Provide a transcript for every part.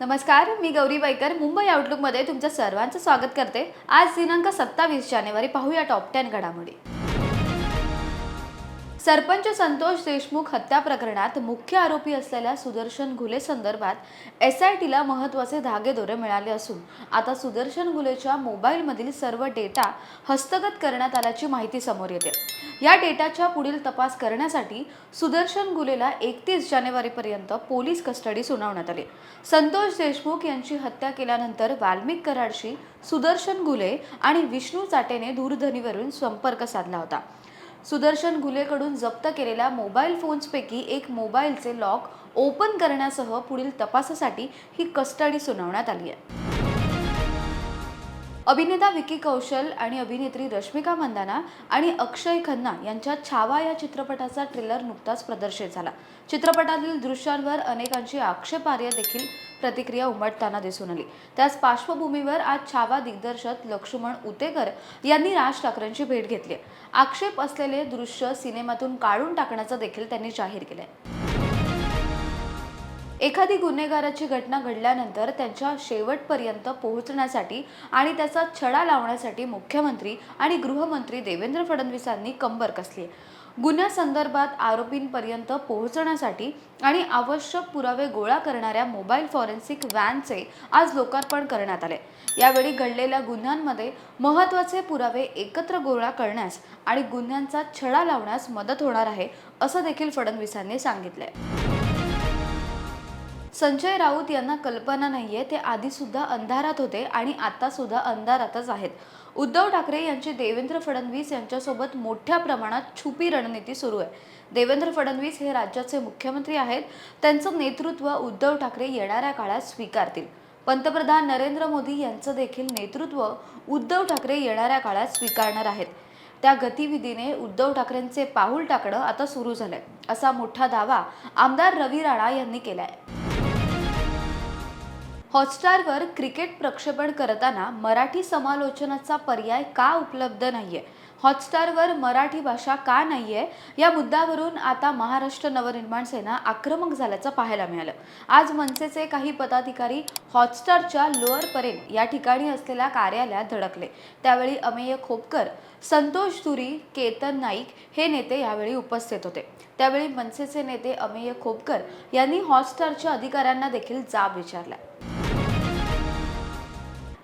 नमस्कार मी गौरी बैकर मुंबई आउटलुकमध्ये तुमचं सर्वांचं स्वागत करते. आज दिनांक सत्तावीस जानेवारी पाहूया टॉप टेन घडामोडी. सरपंच संतोष देशमुख हत्या प्रकरणात मुख्य आरोपी असलेल्या सुदर्शन घुले संदर्भात एस आय टीला महत्त्वाचे धागेदोरे मिळाले असून आता सुदर्शन घुलेच्या मोबाईलमधील सर्व डेटा हस्तगत करण्यात आल्याची माहिती समोर येते. या डेटाच्या पुढील तपास करण्यासाठी सुदर्शन गुलेला एकतीस जानेवारीपर्यंत पोलीस कस्टडी सुनावण्यात आली. संतोष देशमुख यांची हत्या केल्यानंतर वाल्मिक कराडशी सुदर्शन गुले आणि विष्णू चाटेने दूरध्वनीवरून संपर्क साधला होता. सुदर्शन घुलेकडून जप्त केलेल्या मोबाईल फोन्सपैकी एक मोबाईलचे लॉक ओपन करण्यासह पुढील तपासासाठी ही कस्टडी सुनावण्यात आली आहे. अभिनेता विकी कौशल आणि अभिनेत्री रश्मिका मंदाना आणि अक्षय खन्ना यांच्या छावा या चित्रपटाचा ट्रेलर नुकताच प्रदर्शित झाला. चित्रपटातील दृश्यांवर अनेकांची आक्षेपार्ह देखील प्रतिक्रिया उमटताना दिसून आली. त्याच पार्श्वभूमीवर आज छावा दिग्दर्शक लक्ष्मण उतेकर यांनी राज ठाकरेंची भेट घेतली आक्षेप असलेले दृश्य सिनेमातून काढून टाकण्याचं देखील त्यांनी जाहीर केलंय. एखादी गुन्हेगाराची घटना घडल्यानंतर त्यांच्या शेवटपर्यंत पोहोचण्यासाठी आणि त्याचा छडा लावण्यासाठी मुख्यमंत्री आणि गृहमंत्री देवेंद्र फडणवीसांनी कंबर कसली गुन्ह्यासंदर्भात आरोपींपर्यंत पोहोचण्यासाठी आणि आवश्यक पुरावे गोळा करणाऱ्या मोबाईल फॉरेन्सिक व्हॅनचे आज लोकार्पण करण्यात आले. यावेळी घडलेल्या गुन्ह्यांमध्ये महत्त्वाचे पुरावे एकत्र गोळा करण्यास आणि गुन्ह्यांचा छडा लावण्यास मदत होणार आहे असं देखील फडणवीसांनी सांगितलंय. संजय राऊत यांना कल्पना नाही आहे ते आधीसुद्धा अंधारात होते आणि आतासुद्धा अंधारातच आहेत. उद्धव ठाकरे यांची देवेंद्र फडणवीस यांच्यासोबत मोठ्या प्रमाणात छुपी रणनीती सुरू आहे. देवेंद्र फडणवीस हे राज्याचे मुख्यमंत्री आहेत. त्यांचं नेतृत्व उद्धव ठाकरे येणाऱ्या काळात स्वीकारतील. पंतप्रधान नरेंद्र मोदी यांचं देखील नेतृत्व उद्धव ठाकरे येणाऱ्या काळात स्वीकारणार आहेत. त्या गतिविधीने उद्धव ठाकरेंचे पाऊल टाकणं आता सुरू झालंय असा मोठा दावा आमदार रवी राणा यांनी केलाय. हॉटस्टारवर क्रिकेट प्रक्षेपण करताना मराठी समालोचनाचा पर्याय का उपलब्ध नाही आहे हॉटस्टारवर मराठी भाषा का नाही आहे या मुद्द्यावरून आता महाराष्ट्र नवनिर्माण सेना आक्रमक झाल्याचं पाहायला मिळालं. आज मनसेचे काही पदाधिकारी हॉटस्टारच्या लोअर परेन या ठिकाणी असलेल्या कार्यालयात धडकले. त्यावेळी अमेय खोपकर संतोष धुरी केतन नाईक हे नेते यावेळी उपस्थित होते. त्यावेळी मनसेचे नेते अमेय खोपकर यांनी हॉटस्टारच्या अधिकाऱ्यांना देखील जाब विचारला.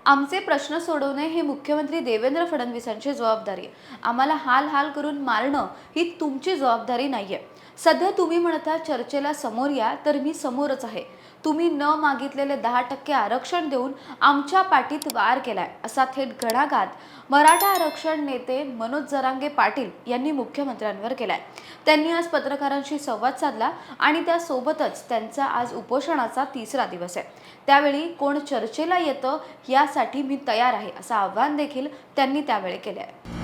आमचे प्रश्न सोडवणे हे मुख्यमंत्री देवेंद्र फडणवीसांची जबाबदारी आहे. आम्हाला हाल हाल करून मारणं ही तुमची जबाबदारी नाही आहे सध्या तुम्ही म्हणता चर्चेला समोर या तर मी समोरच आहे. तुम्ही न मागितलेले दहा टक्के आरक्षण देऊन आमच्या पाठीत वार केलाय असा थेट घडाघात मराठा आरक्षण नेते मनोज जरांगे पाटील यांनी मुख्यमंत्र्यांवर केलाय. त्यांनी आज पत्रकारांशी संवाद साधला आणि त्यासोबतच त्यांचा आज उपोषणाचा तिसरा दिवस आहे. त्यावेळी कोण चर्चेला येतं करण्यासाठी मी तयार आहे असं आव्हान देखील त्यांनी त्यावेळी केलं आहे.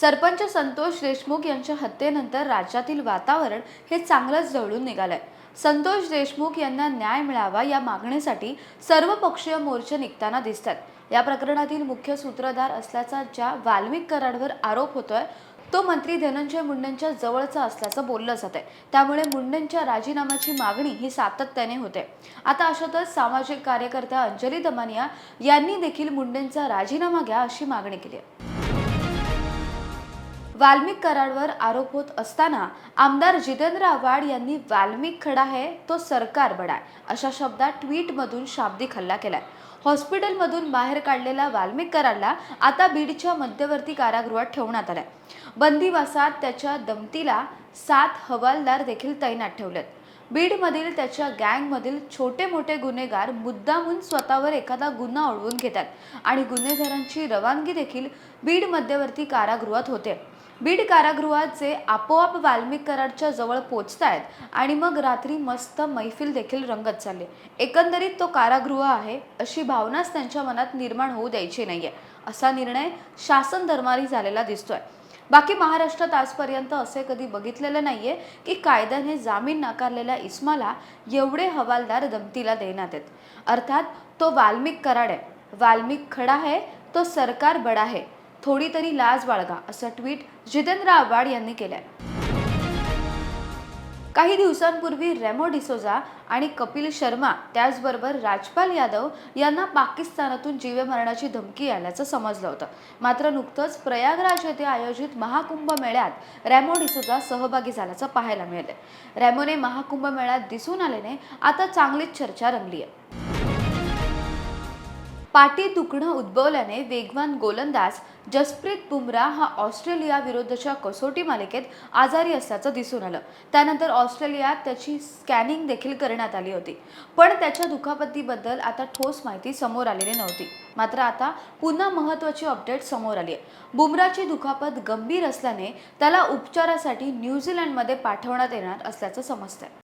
सरपंच संतोष देशमुख यांच्या हत्येनंतर राज्यातील वातावरण हे चांगलंच जवळून निघालंय. संतोष देशमुख यांना न्याय मिळावा या मागणीसाठी सर्वपक्षीय मोर्चे निघताना दिसतात. या प्रकरणातील मुख्य सूत्रधार असल्याचा ज्या वाल्मिक कराडवर आरोप होतोय तो मंत्री धनंजय मुंडेंच्या जवळचा असल्याचं बोललं जात आहे त्यामुळे मुंडेंच्या राजीनाम्याची मागणी ही सातत्याने होते. आता अशातच सामाजिक कार्यकर्त्या अंजली दमानिया यांनी देखील मुंडेंचा राजीनामा घ्या अशी मागणी केली आहे. वाल्मिक कराडवर आरोप होत असताना आमदार जितेंद्र आव्हाड यांनी वाल्मिक खडा है तो सरकार बडा अशा शब्दात ट्विटमधून शाब्दिक हल्ला केलाय. हॉस्पिटलमधून बाहेर काढलेल्या वाल्मिक कराडला आता बीडच्या मध्यवर्ती कारागृहात ठेवण्यात आलाय. बंदिवासात त्याच्या दमतीला सात हवालदार देखील तैनात ठेवलेत. बीडमधील त्याच्या गँगमधील छोटे मोठे गुन्हेगार मुद्दामून स्वतःवर एखादा गुन्हा ओढवून घेतात आणि गुन्हेगारांची रवानगी देखील बीड मध्यवर्ती कारागृहात होते. बीड कारागृहात जे आपोआप वाल्मिक कराडच्या जवळ पोचतायत आणि मग रात्री मस्त मैफिल देखील रंगत चालले. एकंदरीत तो कारागृह आहे अशी भावनाच त्यांच्या मनात निर्माण होऊ द्यायची नाहीये असा निर्णय शासन दरबारी झालेला दिसतोय. बाकी महाराष्ट्रात आजपर्यंत असे कधी बघितलेले नाहीये की कायद्याने जामीन नाकारलेल्या इस्माला एवढे हवालदार दमतीला देण्यात येत. अर्थात तो वाल्मिक कराड आहे. वाल्मिक खडा आहे तो सरकार बडा आहे. थोडी तरी लाज बाळगा असं ट्विट जितेंद्र आव्हाड यांनी केलंय. काही दिवसांपूर्वी रेमो डिसोजा आणि कपिल शर्मा त्याचबरोबर राजपाल यादव यांना पाकिस्तानातून जीवमरणाची धमकी आल्याचं समजलं होतं. मात्र नुकतंच प्रयागराज येथे आयोजित महाकुंभ मेळ्यात रेमो डिसोजा सहभागी झाल्याचं पाहायला मिळालं रेमोने महाकुंभ मेळ्यात दिसून आल्याने आता चांगलीच चर्चा रंगली आहे पाठी दुखणं उद्भवल्याने वेगवान गोलंदाज जसप्रीत बुमराह हा ऑस्ट्रेलिया विरुद्धच्या कसोटी मालिकेत आजारी असल्याचं दिसून आलं. त्यानंतर ऑस्ट्रेलियात त्याची स्कॅनिंग देखील करण्यात आली होती. पण त्याच्या दुखापतीबद्दल आता ठोस माहिती समोर आलेली नव्हती. मात्र आता पुन्हा महत्त्वाची अपडेट समोर आली आहे बुमराची दुखापत गंभीर असल्याने त्याला उपचारासाठी न्यूझीलंडमध्ये पाठवण्यात येणार असल्याचं समजतंय.